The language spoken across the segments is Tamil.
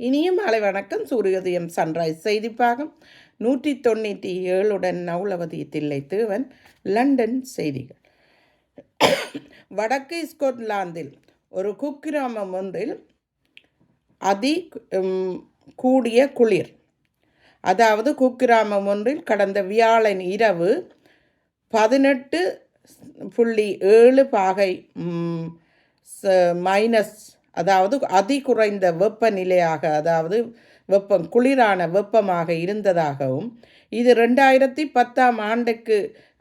இனிய மாலை வணக்கம். சூரியோதயம் சன்ரைஸ் செய்திப்பாகம் நூற்றி தொண்ணூற்றி ஏழுடன் நவுலவதி தில்லை தேவன் லண்டன் செய்திகள். வடக்கு ஸ்கொட்லாந்தில் ஒரு குக்கிராமம் ஒன்றில் அதி கூடிய குளிர். அதாவது குக்கிராமம் ஒன்றில் கடந்த வியாழன் இரவு பதினெட்டு புள்ளி ஏழு பாகை மைனஸ் அதாவது அதி குறைந்த வெப்பநிலையாக அதாவது வெப்பம் குளிரான வெப்பமாக இருந்ததாகவும் இது ரெண்டாயிரத்தி பத்தாம் ஆண்டுக்கு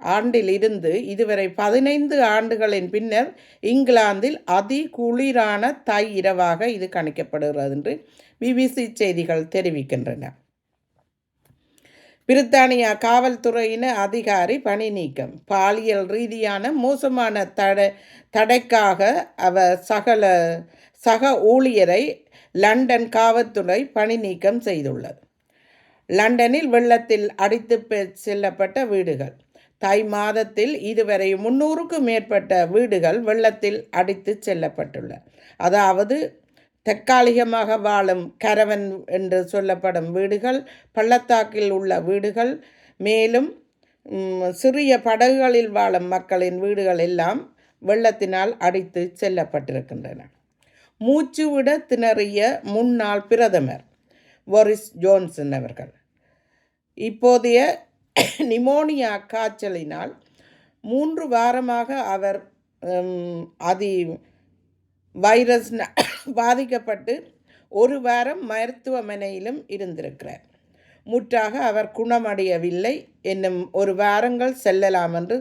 ஆண்டில் இருந்து இதுவரை பதினைந்து ஆண்டுகளின் பின்னர் இங்கிலாந்தில் அதி குளிரான தை இரவாக இது கணிக்கப்படுகிறது என்று பிபிசி செய்திகள் தெரிவிக்கின்றன. பிரித்தானியா காவல்துறையின அதிகாரி பணி நீக்கம். பாலியல் ரீதியான மோசமான தடை தடைக்காக அவர் சகல சக ஊழியரை லண்டன் காவல்துறை பணி நீக்கம் செய்துள்ளது. லண்டனில் வெள்ளத்தில் அடித்து பெ- செல்லப்பட்ட வீடுகள். தை மாதத்தில் இதுவரை முன்னூறுக்கும் மேற்பட்ட வீடுகள் வெள்ளத்தில் அடித்து செல்லப்பட்டுள்ளன. அதாவது தற்காலிகமாக வாழும் கரவன் என்று சொல்லப்படும் வீடுகள் பள்ளத்தாக்கில் உள்ள வீடுகள் மேலும் சிறிய படகுகளில் வாழும் மக்களின் வீடுகள் எல்லாம் வெள்ளத்தினால் அடித்து செல்லப்பட்டிருக்கின்றன. மூச்சுவிட திணறிய முன்னாள் பிரதமர் போரிஸ் ஜோன்சன் அவர்கள். இப்போதைய நிமோனியா காய்ச்சலினால் மூன்று வாரமாக அவர் அதி வைரஸ் பாதிக்கப்பட்டு ஒரு வாரம் மருத்துவமனையிலும் இருந்திருக்கிறார். முற்றாக அவர் குணமடையவில்லை. என்னும் ஒரு வாரங்கள் செல்லலாம் என்று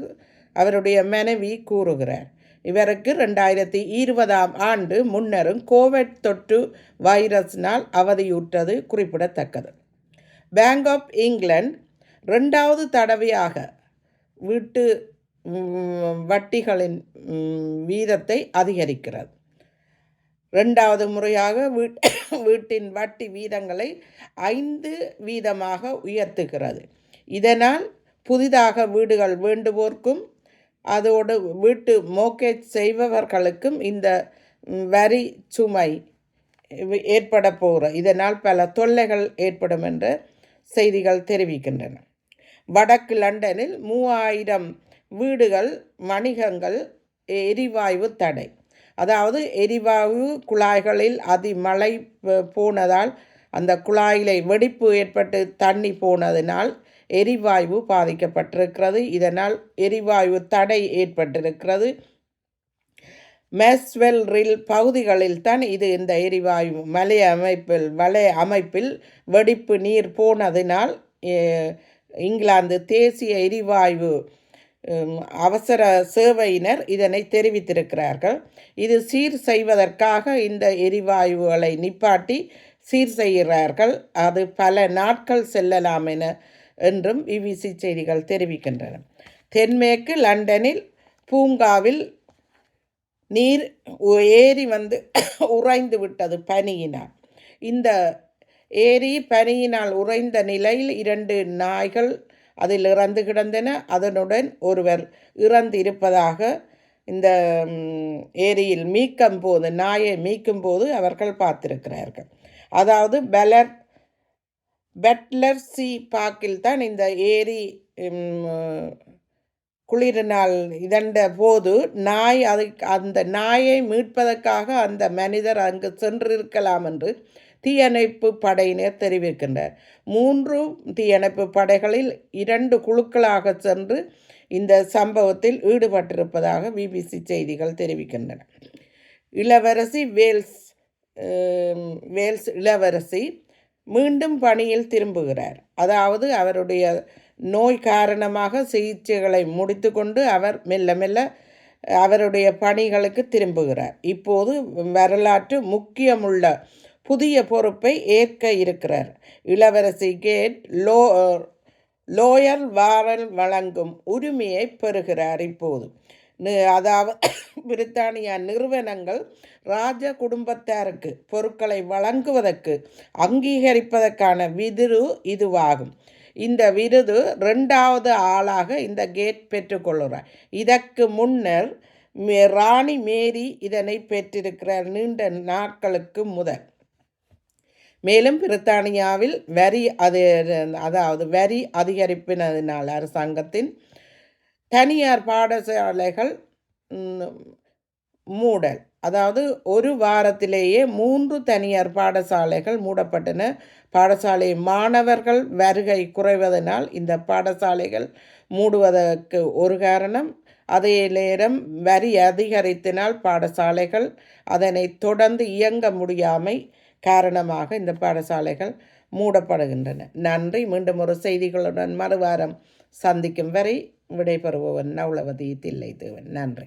அவருடைய மனைவி கூறுகிறார். இவருக்கு ரெண்டாயிரத்தி இருபதாம் ஆண்டு முன்னரும் கோவிட் தொற்று வைரஸினால் அவதியுற்றது குறிப்பிடத்தக்கது. பேங்க் ஆஃப் இங்கிலாந்து ரெண்டாவது தடவையாக வீட்டு வட்டிகளின் வீதத்தை அதிகரிக்கிறது. ரெண்டாவது முறையாக வீட் வீட்டின் வட்டி வீதங்களை ஐந்து வீதமாக உயர்த்துகிறது. இதனால் புதிதாக வீடுகள் வேண்டுவோர்க்கும் அதோடு வீட்டு மோக்கேஜ் செய்பவர்களுக்கும் இந்த வரி சுமை ஏற்பட போகிற இதனால் பல தொல்லைகள் ஏற்படும் என்று செய்திகள் தெரிவிக்கின்றன. வடக்கு லண்டனில் மூவாயிரம் வீடுகள் வணிகங்கள் எரிவாயு தடை. அதாவது எரிவாயு குழாய்களில் அதிமழை போனதால் அந்த குழாயிலே வெடிப்பு ஏற்பட்டு தண்ணி போனதினால் எரிவாயு பாதிக்கப்பட்டிருக்கிறது. இதனால் எரிவாயு தடை ஏற்பட்டிருக்கிறது. மேஸ்வெல் ரில் பகுதிகளில் தான் இது இந்த எரிவாயு மலை அமைப்பில் வலை அமைப்பில் வெடிப்பு நீர் போனதினால் இங்கிலாந்து தேசிய எரிவாயு அவசர சேவையினர் இதனை தெரிவித்திருக்கிறார்கள். இது சீர் செய்வதற்காக இந்த எரிவாயுகளை நிப்பாட்டி சீர் செய்கிறார்கள். அது பல நாட்கள் செல்லலாம் என என்றும் பிபிசி செய்திகள் தெரிவிக்கின்றன. தென்மேற்கு லண்டனில் பூங்காவில் நீர் ஏரி வந்து உறைந்து விட்டது பனியினால். இந்த ஏரி பனியினால் உறைந்த நிலையில் இரண்டு நாய்கள் அதில் இறந்து கிடந்தன. அதனுடன் ஒருவர் இறந்து இருப்பதாக இந்த ஏரியில் மீட்கும் போது நாயை மீட்கும் போது அவர்கள் பார்த்திருக்கிறார்கள். அதாவது பெலர் பெட்லர் சி பாக்கில் தான் இந்த ஏரி குளிரினால் இதண்ட போது நாய் அது அந்த நாயை மீட்பதற்காக அந்த மனிதர் அங்கு சென்றிருக்கலாம் என்று தீயணைப்பு படையினர் தெரிவிக்கின்றார் மூன்று தீயணைப்பு படைகளில் இரண்டு குழுக்களாக சென்று இந்த சம்பவத்தில் ஈடுபட்டிருப்பதாக பிபிசி செய்திகள் தெரிவிக்கின்றன. இளவரசி வேல்ஸ் வேல்ஸ் இளவரசி மீண்டும் பணியில் திரும்புகிறார். அதாவது அவருடைய நோய் காரணமாக சிகிச்சைகளை முடித்துக்கொண்டு அவர் மெல்ல மெல்ல அவருடைய பணிகளுக்கு திரும்புகிறார். இப்போது வரலாற்று முக்கியமுள்ள புதிய பொறுப்பை ஏற்க இருக்கிறார். இளவரசி கேட் லோ லோயர் வாரல் வழங்கும் உரிமையை பெறுகிறார் இப்போது. அதாவது பிரித்தானியா நிறுவனங்கள் ராஜ குடும்பத்தாருக்கு பொருட்களை வழங்குவதற்கு அங்கீகரிப்பதற்கான விருது இதுவாகும். இந்த விருது ரெண்டாவது ஆளாக இந்த கேட் பெற்றுக்கொள்கிறார் இதற்கு முன்னர் மே- ராணி மேரி இதனை பெற்றிருக்கிறார் நீண்ட நாட்களுக்கு முதல் மேலும் பிரித்தானியாவில் வரி அது அதாவது வரி அதிகரிப்பினதினால் அரசாங்கத்தின் தனியார் பாடசாலைகள் மூடல். அதாவது ஒரு வாரத்திலேயே மூன்று தனியார் பாடசாலைகள் மூடப்பட்டன. பாடசாலை மாணவர்கள் வருகை குறைவதனால் இந்த பாடசாலைகள் மூடுவதற்கு ஒரு காரணம் அதே நேரம் வரி அதிகரித்தினால் பாடசாலைகள் அதனை தொடர்ந்து இயங்க முடியாமை காரணமாக இந்த பாடசாலைகள் மூடப்படுகின்றன. நன்றி. மீண்டும் ஒரு செய்திகளுடன் மறுவாரம் சந்திக்கும் வரை விடைபெறுபவன் நவுலவதி தில்லை தேவன் நன்றி.